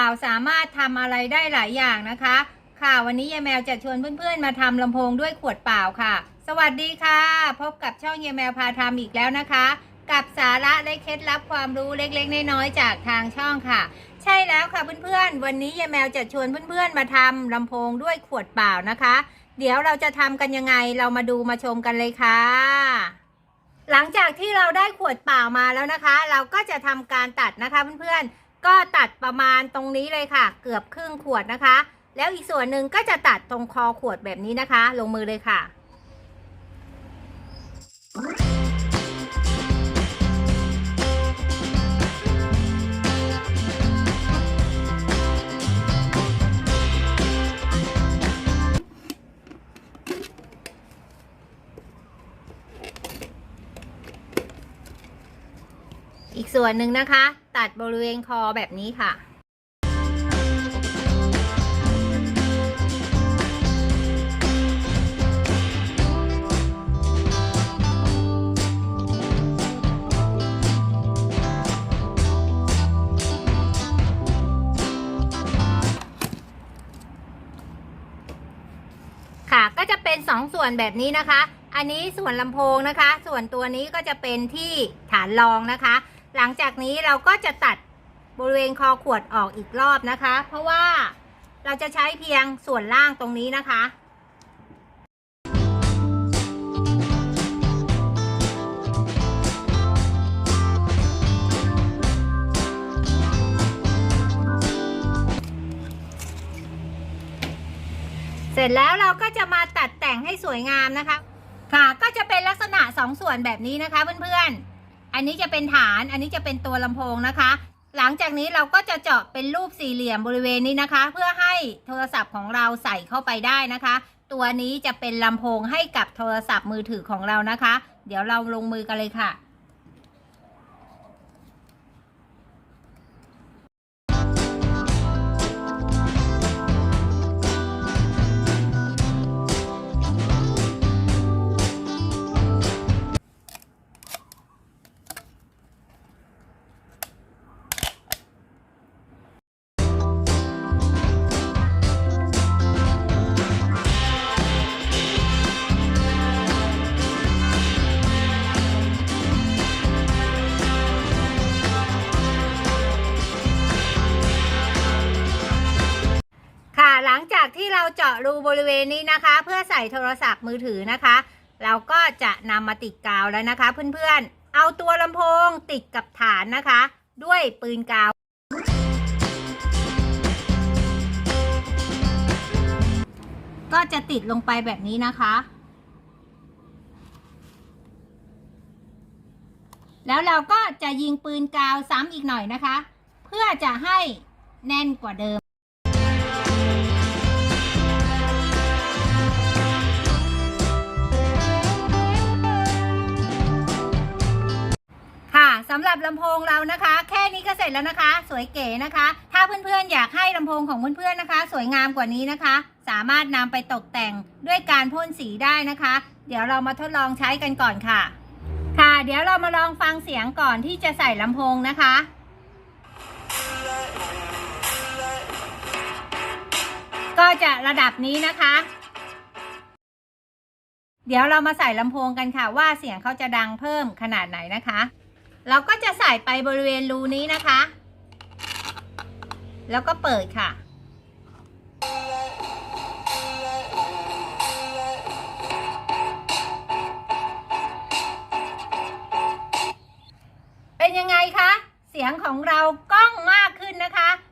าวสามารถทำอะไรได้หลายอย่างนะคะ ค่ะวันนี้ยายแมวจะชวนเพื่อนๆ มาทำลำโพงด้วยขวดเปล่าค่ะ สวัสดีค่ะ พบกับช่องยายแมวพาทำอีกแล้วนะคะ กับสาระและเคล็ดลับความรู้เล็กๆ น้อยๆจากทางช่องค่ะ ใช่แล้วค่ะเพื่อนๆ วันนี้ยายแมวจะชวนเพื่อนๆ มาทำลำโพงด้วยขวดเปล่านะคะ เดี๋ยวเราจะทำกันยังไงเรามาดูมาชมกันเลยค่ะหลังจากที่เราได้ขวดเปล่ามาแล้วนะคะ เราก็จะทำการตัดนะคะเพื่อนๆ ก็ตัดประมาณตรงนี้เลยค่ะ เกือบครึ่งขวดนะคะ แล้วอีกส่วนหนึ่งก็จะตัดตรงคอขวดแบบนี้นะคะ ลงมือเลยค่ะอีกส่วนหนึ่งนะคะ ตัดบริเวณคอแบบนี้ค่ะ ค่ะก็จะเป็นสองส่วนแบบนี้นะคะ อันนี้ส่วนลำโพงนะคะ ส่วนตัวนี้ก็จะเป็นที่ฐานรองนะคะ หลังจากนี้เราก็จะตัดบริเวณคอขวดออกอีกรอบนะคะ เพราะว่าเราจะใช้เพียงส่วนล่างตรงนี้นะคะเสร็จแล้วเราก็จะมาตัดแต่งให้สวยงามนะคะ ค่ะ ก็จะเป็นลักษณะสองส่วนแบบนี้นะคะเพื่อนๆ อันนี้จะเป็นฐาน อันนี้จะเป็นตัวลำโพงนะคะ หลังจากนี้เราก็จะเจาะเป็นรูปสี่เหลี่ยมบริเวณนี้นะคะ เพื่อให้โทรศัพท์ของเราใส่เข้าไปได้นะคะ ตัวนี้จะเป็นลำโพงให้กับโทรศัพท์มือถือของเรานะคะ เดี๋ยวเราลงมือกันเลยค่ะค่ะ จากที่เราเจาะรูบริเวณนี้นะคะ เพื่อใส่โทรศัพท์มือถือนะคะ เราก็จะนำมาติดกาวแล้วนะคะ เพื่อนๆ เอาตัวลำโพงติดกับฐานนะคะ ด้วยปืนกาว ก็จะติดลงไปแบบนี้นะคะ แล้วเราก็จะยิงปืนกาวซ้ำอีกหน่อยนะคะ เพื่อจะให้แน่นกว่าเดิมับลำโพงเรานะคะ แค่นี้ก็เสร็จแล้วนะคะ สวยเก๋นะคะ ถ้าเพื่อนๆอยากให้ลำโพงของเพื่อนๆนะคะ สวยงามกว่านี้นะคะ สามารถนำไปตกแต่งด้วยการพ่นสีได้นะคะ เดี๋ยวเรามาทดลองใช้กันก่อนค่ะ ค่ะ เดี๋ยวเรามาลองฟังเสียงก่อนที่จะใส่ลำโพงนะคะก็จะระดับนี้นะคะ เดี๋ยวเรามาใส่ลำโพงกันค่ะว่าเสียงเขาจะดังเพิ่มขนาดไหนนะคะ เราก็จะใส่ไปบริเวณรูนี้นะคะ แล้วก็เปิดค่ะ เป็นยังไงคะ เสียงของเราก้องมากขึ้นนะคะค่ะ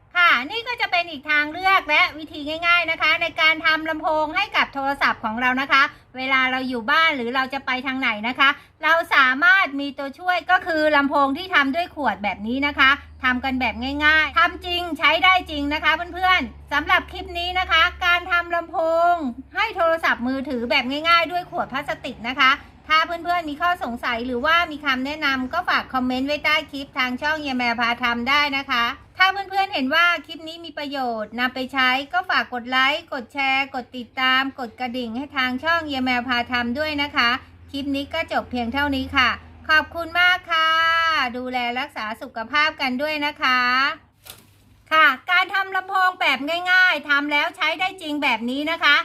นี่ก็จะเป็นอีกทางเลือกและวิธีง่าย ๆนะคะ ในการทำลำโพงให้กับโทรศัพท์ของเรานะคะ เวลาเราอยู่บ้านหรือเราจะไปทางไหนนะคะ เราสามารถมีตัวช่วยก็คือลำโพงที่ทำด้วยขวดแบบนี้นะคะทำกันแบบง่ายๆทำจริงใช้ได้จริงนะคะเพื่อนๆสำหรับคลิปนี้นะคะ การทำลำโพง ให้โทรศัพท์มือถือแบบง่าย ๆ ด้วยขวดพลาสติกนะคะถ้าเพื่อนๆ มีข้อสงสัยหรือว่ามีคำแนะนำก็ฝากคอมเมนต์ไว้ใต้คลิปทางช่องเยแมพาทำได้นะคะ ถ้าเพื่อนๆเห็นว่าคลิปนี้มีประโยชน์นำไปใช้ก็ฝากกดไลค์ กดแชร์ กดติดตาม กดกระดิ่งให้ทางช่องเยแมวพาทำด้วยนะคะ คลิปนี้ก็จบเพียงเท่านี้ค่ะ ขอบคุณมากค่ะ ดูแลรักษาสุขภาพกันด้วยนะคะ ค่ะ การทำลำโพงแบบง่าย ๆทำแล้วใช้ได้จริงแบบนี้นะคะ